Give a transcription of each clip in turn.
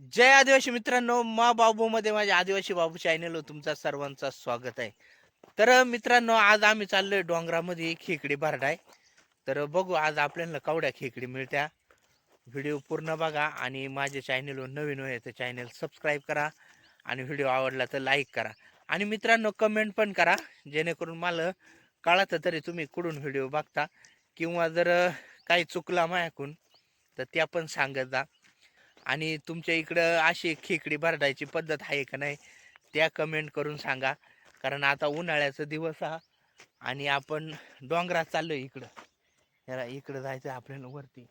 जय आदिवासी मित्रांनो मा बाबू मध्ये माझ्या आदिवासी बाबू चॅनल तुमचा सर्वांचा स्वागत आहे. तर मित्रांनो आज आम्ही चाललोय डोंगरामध्ये खेकडी भरडाय. तर बघू आज आपल्याला कावड्या खेकडी मिळत्या. व्हिडिओ पूर्ण बघा आणि माझ्या चॅनेलवर नवीन होय तर चॅनेल सबस्क्राईब करा आणि व्हिडिओ आवडला तर लाईक करा. आणि मित्रांनो कमेंट पण करा जेणेकरून मला कळतं तरी तुम्ही कुठून व्हिडिओ बघता किंवा जर काही चुकला माझ्याकून तर त्या पण सांगत जा. आणि तुमच्या इकडं अशी खेकडी भरडायची पद्धत आहे का नाही त्या कमेंट करून सांगा. कारण आता उन्हाळ्याचा दिवस हा आणि आपण डोंगरात चाललो इकडं. याला इकडं जायचं आपल्याला वरती.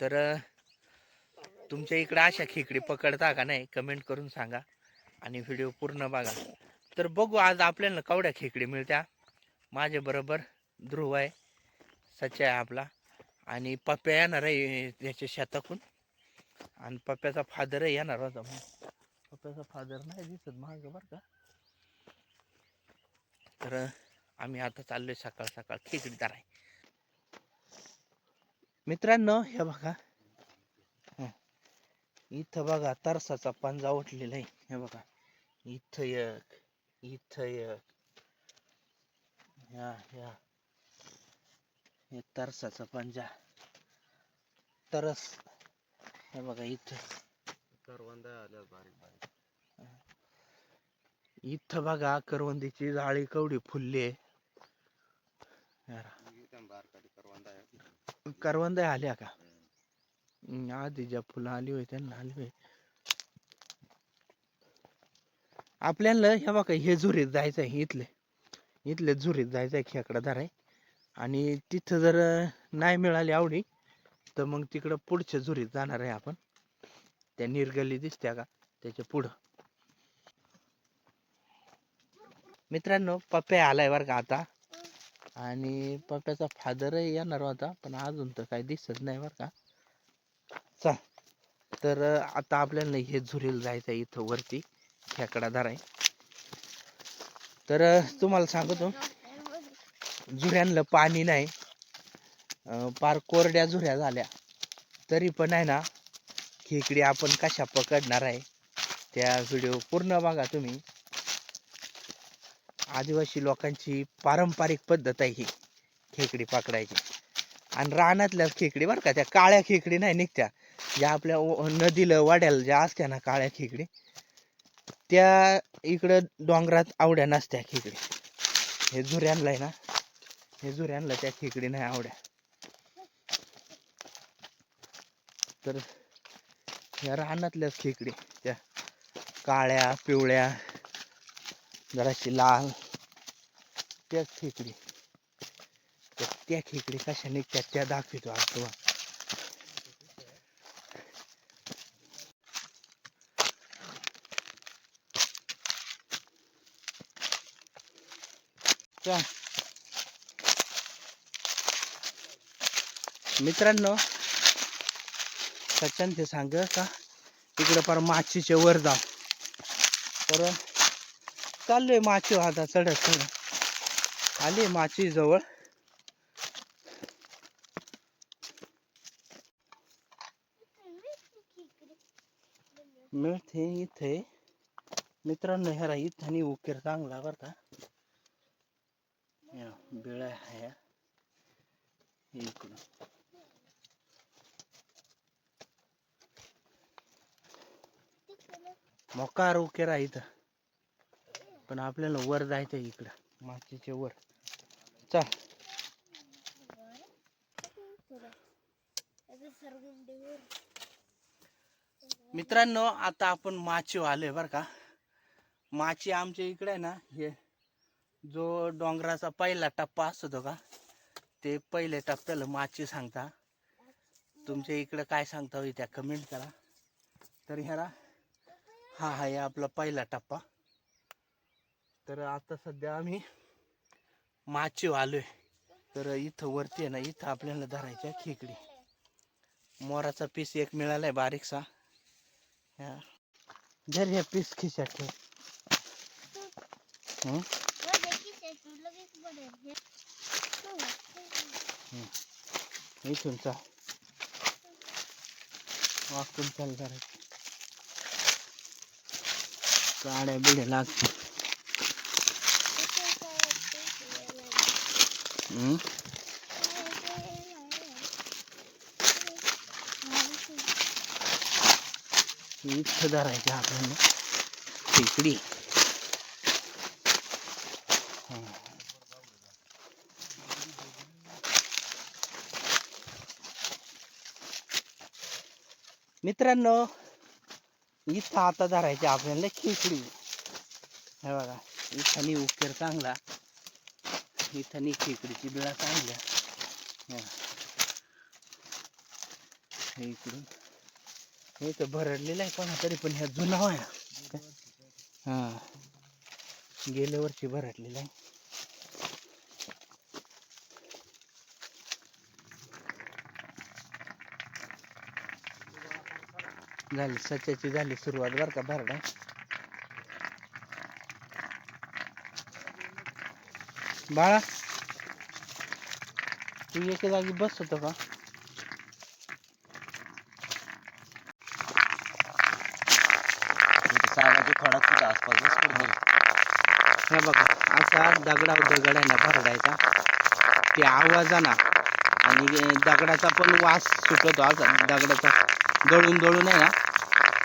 तर तुमच्या इकडं अशा खेकडी पकडता का नाही कमेंट करून सांगा आणि व्हिडिओ पूर्ण बघा. तर बघू आज आपल्याला कवड्या खेकडी मिळत्या. माझ्याबरोबर ध्रुव आहे. सच्चा आहे आपला. आणि पप्प्या येणार आहे त्याच्या शेतातून आणि पप्प्याचा फादर येणार होता मग पप्प्याचा फादर नाही दिसत महाग बरं का. तर आम्ही आता चाललोय सकाळ सकाळ खेकडीदार आहे मित्रांनो हे बघा. इथं बघा तरसाचा पंजा उठलेला आहे. हे बघा. इथं एक इथं एक. ह्या ह्या हे तरसाचा पंजा. तरस हे बघा इथं. करवंदा आल्या बारीक बारीक. इथं बघा करवंदीची जाळी कवडी फुलली आहे. करवंदा आल्या का? आधी ज्या फुलं आली होती त्यांना आली होय आपल्याला हे बघा हे झुरीत जायचं आहे इथले. इथले झुरीत जायचं आहे खेकडा आहे. आणि तिथं जर नाही मिळाली आवडी तर मग तिकडं पुढच्या झुरीत जाणार आहे आपण. त्या निर्गली दिसत्या का? त्याच्या पुढं. मित्रांनो पप्प्या आलाय बरं का आता. आणि पप्प्याचा फादर येणार होता पण अजून तर काही दिसत नाही बरं का. चल तर आता आपल्याला हे झुरील जायचं आहे इथं वरती खेकडा धराय. तर तुम्हाला सांगतो झुऱ्यांना पाणी नाही. पार कोरड्या झुऱ्या झाल्या. तरी पण आहे ना खेकडी आपण कशा पकडणार आहे? त्या व्हिडिओ पूर्ण बघा तुम्ही. आदिवासी लोकांची पारंपरिक पद्धत आहे ही खेकडी पकडायची. आणि रानातल्या खेकडी बरं का त्या काळ्या खेकडी नाही निघत्या. ज्या आपल्या नदीला वाड्याला ज्या असत्या ना काळ्या खेकडी त्या इकडं डोंगरात आवड्या नसत्या खेकडी. हे झुऱ्यांना आहे ना हे झुऱ्यांना त्या खेकडी नाही आवड्या. तर या रानातल्याच खेकडे त्या काळ्या पिवळ्या जराशी लाल त्याच खेकडे. तर त्या खेकडी कशा निघतात त्या दाखवतो आज तुम्हाला मित्रांनो सचिन ते सांग का? इकडं पर माचीचे वर जाव तर चाललोय माची आता चढत चढत आली माची जवळ. मिळते इथे. मित्रांनो ह्याला इथं उकेर चांगला बर का. या बिळा इकडून या. इकडं मोकार उकेरा इथं. पण आपल्याला वर जायचं इकडं. मातीचे वर. चल. मित्रांनो आता आपण माची आलोय बर का. माची आमच्या इकडे आहे ना हे जो डोंगराचा पहिला टप्पा असतो का ते पहिले टप्प्याला माची सांगता. तुमच्या इकडे काय सांगता होई त्या कमेंट करा. तर ह्याला हा हा या आपला पहिला टप्पा. तर आता सध्या आम्ही माचीव आलोय. तर इथं वरती आहे ना इथं आपल्याला धरायच्या खेकडी. मोराचा पीस एक मिळालाय बारीकसा. ह्या जर ह्या पीस खिशात ठेव इथून चा वाकून चाल जरा काड्या बिड्या लागते इथं धरायचं आपल्याला. खेकडी मित्रांनो इथं आता धरायची आपल्याला खेकडी हे बघा इथं उकेर चांगला. इथं खेकडीची बिळा चांगल्या. हे हे इकडून. हे तर भरडलेलं आहे कोणा तरी पण ह्या जुना आहे हा. गेल्या वर्षी भरडलेलं आहे. झाली सच्याची झाली सुरुवात बरं का भरडा. बाळा तू एका जागी बस होतो का? सागाची आसपास. हे बघा असा दगडा दगडाने भरडायचा ते आवाजाना आणि दगडाचा पण वास सुटतो असा दगडाचा. दळून दळून आहे ना.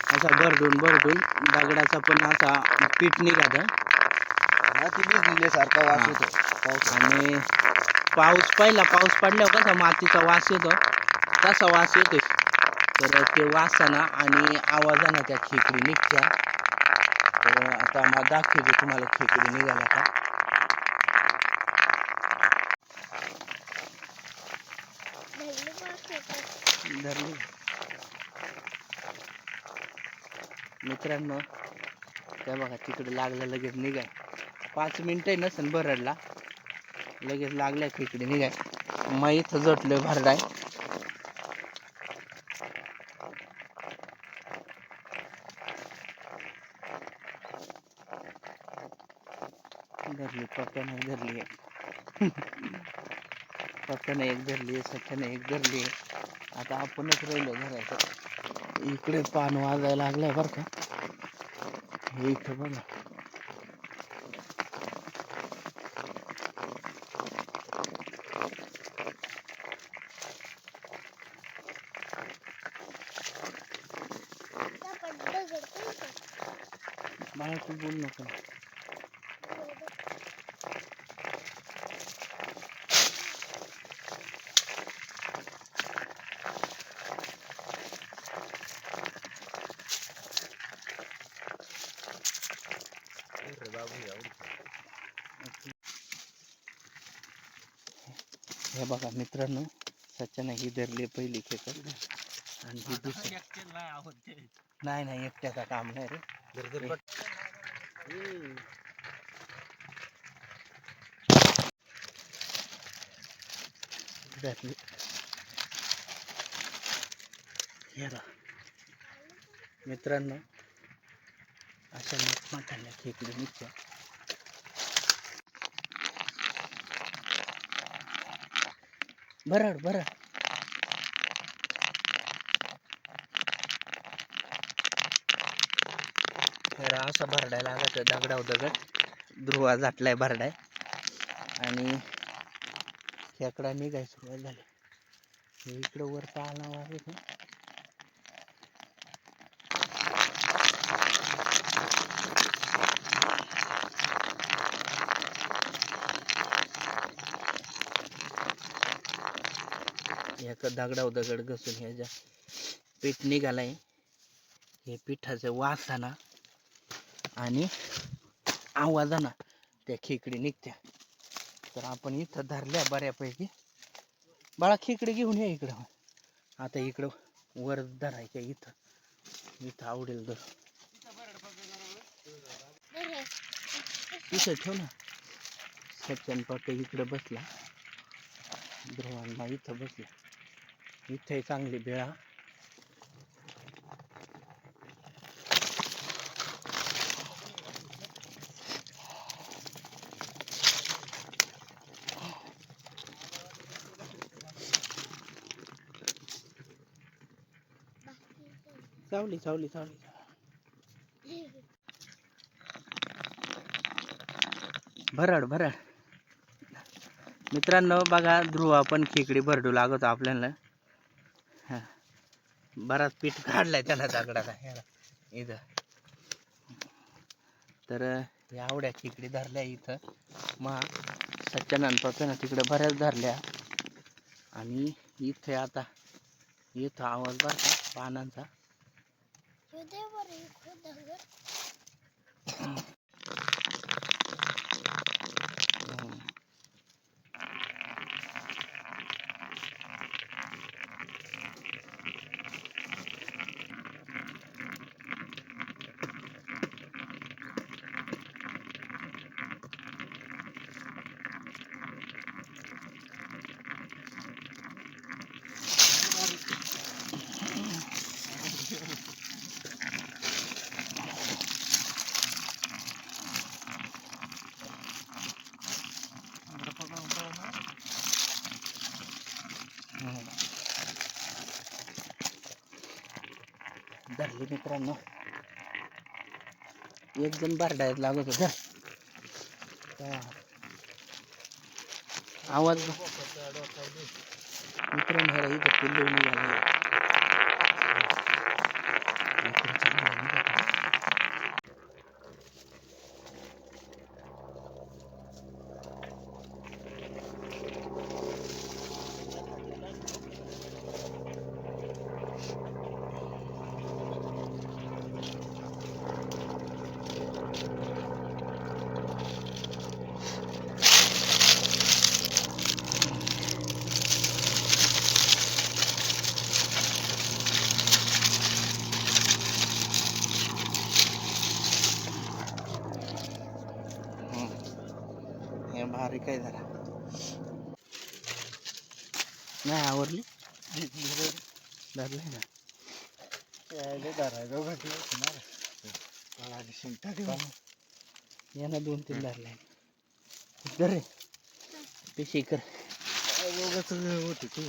असा भरडून भरडून दगडाचा पण असा पीठ निघात हा ती भिजलेल्यासारखा वास. येतो. आणि पाऊस पहिला पाऊस पडल्यावर कसा मातीचा वास येतो. तसा वास येतो तर ते वासाना आणि आवाजानं त्या खेकडी निघत्या. तर आता मला दाखवते तुम्हाला खेकडी निघाल्या का? धरली. मित्रांनो. त्या बघा तिकडे लागलं लगेच निघाय. पाच मिनिटं नसन भरडला. लगेच लागल्या तिकडे निघाय? मग इथं जटलोय भरडाय. धरली पप्प्याने धरली एक. पप्प्याने एक धरली सख्यानं एक धरली. आता आपणच राहिलो धरायचं इकडे पान वाजायला लागलंय बरं का. हे इथं बघा. मला तू बोल नको. हे बघा मित्रांनो सच्याने ही धरली पहिली खेकड. आणि ही दुसरी. नाही नाही एकट्याचा काम नाही रे. धरली. हे मित्रांनो अशा मोठमोठ्याने खेकडी निघत्या बरड बरड असं असा भरडायला लागत दगडाव दगड ध्रुवा जाटलाय भरडाय. आणि खेकडा निघाय सुरुवात झाली. इकडं वर पाहणं आहे दगडाव दगड घसून ह्याच्या पीठ निघालाय हे पिठाचं वासाना आणि आवाजाना त्या खेकडी निघत्या. तर आपण इथं धरल्या बऱ्यापैकी. बाळा खेकडे घेऊन या इकडं. आता इकडं वर धरायच्या इथं. इथं आवडेल धर इथं ठेव ना. सच्चन पाटे इकडं बसला. ध्रुवांना इथं बसला. इथे चांगली बेळा चावली चावली चावली भरड भरड. मित्रांनो बघा ध्रुव पण खेकडी भरडू लागतो आपल्याला. बराच पीठ काढलाय त्याला दगडाला ह्याला इथं. तर या आवड्या खेकडी धरल्या इथं. मग सच्चानंद पप्यानं तिकडे बऱ्याच धरल्या. आणि इथे आता इथं आवाज बरं का पानांचा. धरली मित्रांनो. एक जण बारडायत लागत होता. आवाज मित्रांनो ह्याला इथं पिल्लू निघाले. भारी काय जरा नाही आवरली? धरले ना. यानं दोन तीन धरले धरे पिशी कर. होती तू.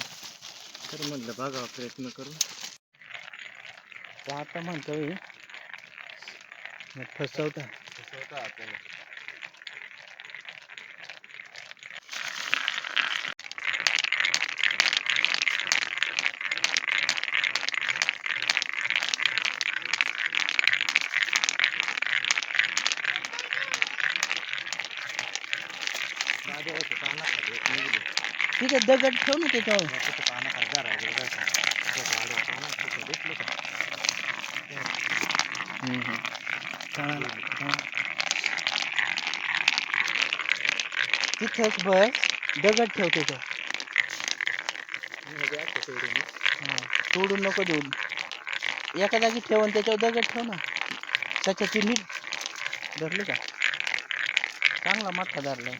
तर म्हणलं बघा प्रयत्न करून. ते आता म्हणतोय फसवता. तसं होतं आपल्याला माझ्या होतं पानाखाली एक निघली. ठीक आहे दगड ठेव ना त्याच्यावर मग तिथं पानाखाली धरायचं बघायचं. त्याचं आडवं पान आहे, तिथं दिसलं का? हम्म, हम्म. कळालं, कळालं. तिथंच बस दगड ठेव त्याच्यावर हा, सोडून नको देऊ. एका जागी ठेवून त्याच्यावर दगड ठेव ना. त्याच्या ती नीट. धरली का? चांगला मोठा धरलाय.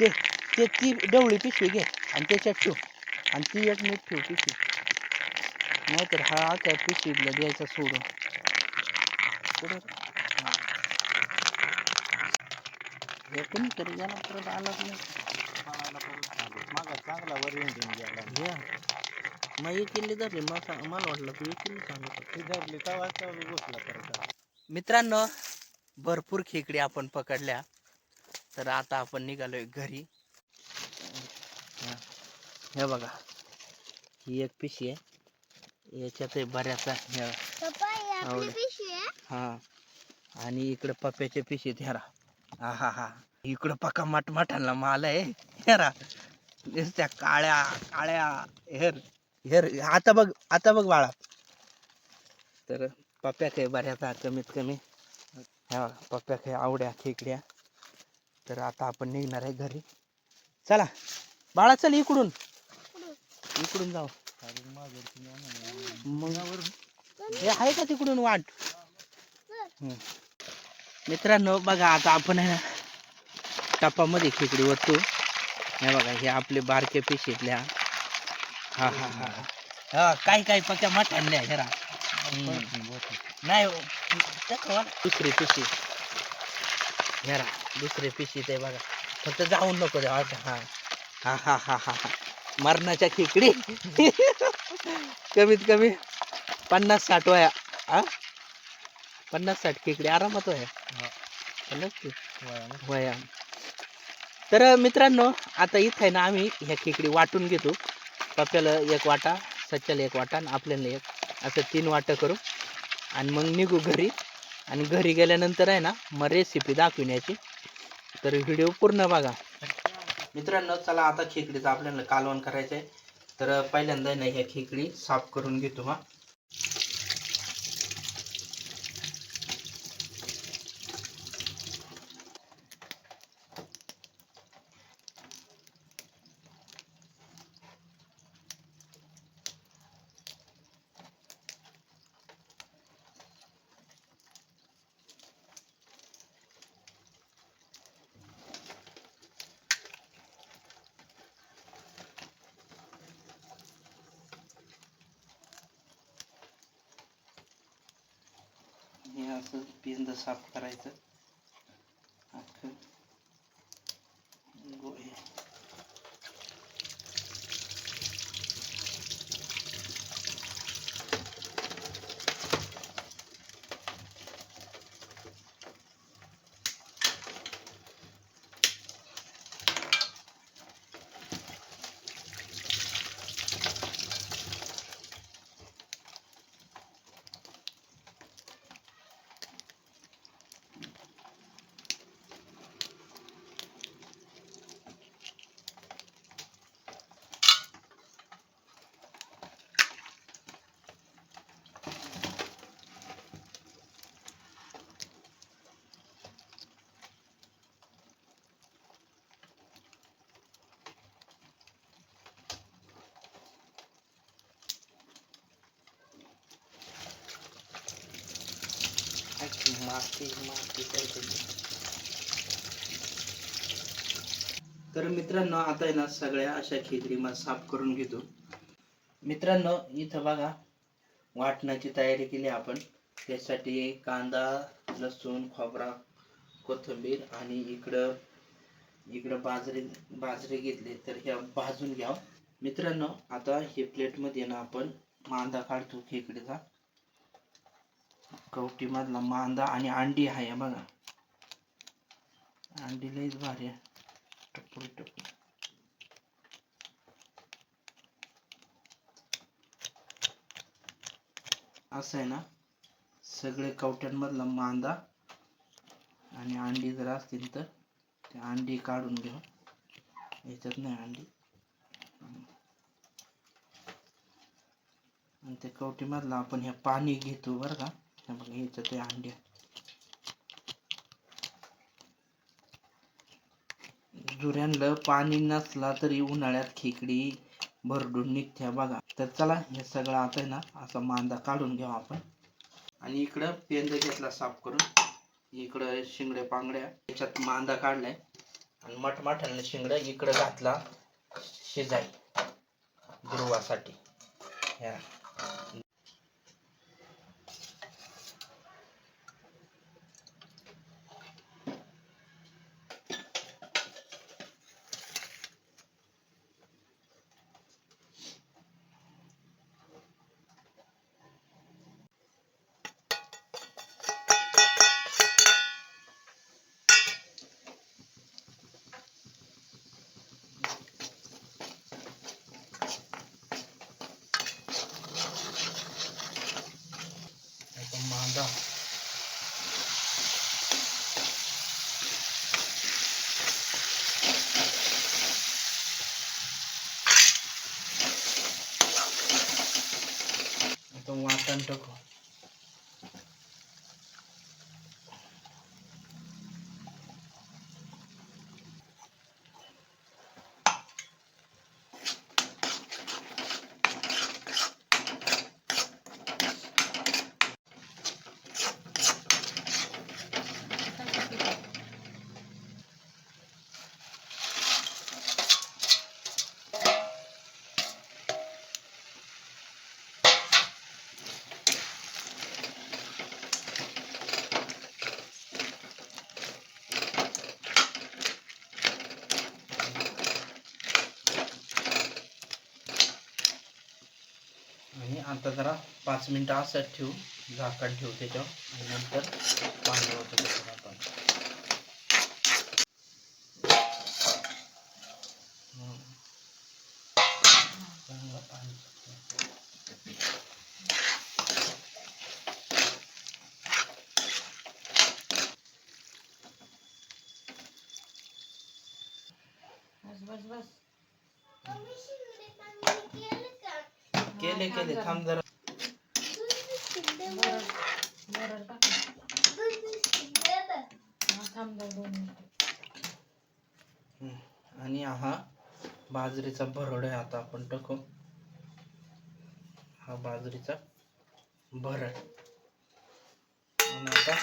ते. ते ते डवळी पिशवी घे आणि त्याच्यात ठेव. आणि ती एक नीट ठेव पिशवी. नाहीतर हा आता पिशवीतला द्यायचा सोडून. कोणीतरी याला परत आलाच नाही. चांगला वर मग एक किल्ली धरली मला वाटलं तू एक किल्ली सांगत होता. ती धरली तेव्हा तेव्हा घुसला परत. मित्रांनो भरपूर खेकडी आपण पकडल्या. तर आता आपण निघालोय घरी. हा. हे बघा ही एक पिशी आहे. याच्यात बऱ्याच. हा आणि इकडे पप्याच्या पिशीत हेरा हा हा हा. इकडं पक्का मट मठांना माल आहे हेरा नुसत्या काळ्या काळ्या हेर हेर आता बघ आता बघ बाळा. तर पप्या काही बऱ्याच आहे कमीत कमी. ह्या पप्या काही आवड्या खेकड्या. तर आता आपण निघणार आहे घरी. चला बाळा चल इकडून. इकडून जाऊ. मग हे आहे का तिकडून वाट? मित्रांनो बघा आता आपण आहे ना टपामध्ये खेकडी वरतो हे बघा हे आपले बारके पिशीतल्या हा. हा हा हा काही काही पक्या मठांल्या हेरा नाही हो. दुसरी पिशी हेरा दुसरी पिशी ते बघा. फक्त जाऊन नको द्या हा. हा हा हा हा हा. मरणाच्या खेकडी. कमीत कमी पन्नास साठ वया हा पन्नास साठ खेकडी आरामात वया. हा. पन्नास वया. तर मित्रांनो आता इथं आहे ना आम्ही ह्या खेकडी वाटून घेतो. पप्याला एक वाटा सच्याला एक वाटा आणि आपल्याला एक. असं तीन वाटं करू. आणि मग निघू घरी. आणि घरी गेल्यानंतर आहे ना मग रेसिपी दाखविण्याची तर व्हिडिओ पूर्ण बघा. मित्रांनो चला आता खेकडीचं आपल्याला कालवण करायचं आहे तर पहिल्यांदा आहे ना ह्या खेकडी साफ करून घेतो हा. हे असं पेंद साफ करायचं. माती माती करते तर मित्रांनो आता आहे ना सगळ्या अशा खेकडी मग साफ करून घेतो. मित्रांनो इथं बघा वाटण्याची तयारी केली आपण. त्यासाठी कांदा लसूण खोबरा कोथिंबीर आणि इकडं इकडं बाजरी बाजरी घेतली तर ह्या भाजून घ्या. मित्रांनो आता हे प्लेटमध्ये ना आपण मांदा काढतो खेकडीचा कवटी मधला मांदा आणि अंडी आहे बघा. अंडी लईच भारी आहे. टपुरी टपुरी. असं आहे ना सगळे कवट्यांमधला मांदा आणि अंडी जर असतील तर ते अंडी काढून घेऊ याच्यात नाही अंडी. आणि त्या कवटीमधला आपण हे पाणी घेतो बरं का. बघा येतं ते अंडे जुऱ्यांना पाणी नसला तरी उन्हाळ्यात खेकडी भरडून निघत्या बघा. तर चला हे सगळं आता आहे ना असा मांदा काढून घेऊ आपण. आणि इकडं पेंद घेतला साफ करून. इकडं शिंगड्या पांगड्या याच्यात मांदा काढलाय. आणि मटमाठाने शिंगड्या इकडं घातला शिजाय गुरुवासाठी. ह्या आता मांदा आता आणि आता जरा पाच मिनटं असंच ठेवू झाकण ठेवू त्याच्यावर आणि नंतर पाणी होतं त्याच्यावर आपण हम्म. चांगलं पाणी सुटलं. बस बस बस केले केले थांब जरा बरं बरं टाक हा, थांब जरा दोन मिनिटं हम्म. आणि हा बाजरीचा भरड आहे आता आपण टाकू. हा बाजरीचा भरड. आणि आता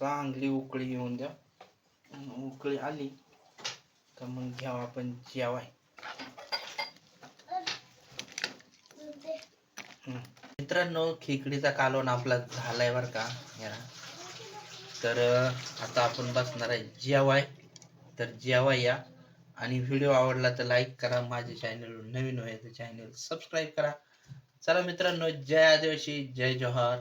चांगली उकळी येऊन द्या. उकळी आली तर मग घ्यावा आपण जेवाय. मित्रांनो खेकडीचा कालवण आपला झालाय बर का. तर आता आपण बसणार आहे जेवाय. तर जेव्हा या आणि व्हिडिओ आवडला तर लाईक करा. माझे चॅनल नवीन होय तर चॅनल सबस्क्राईब करा. चला मित्रांनो जय आदिवासी जय जोहार.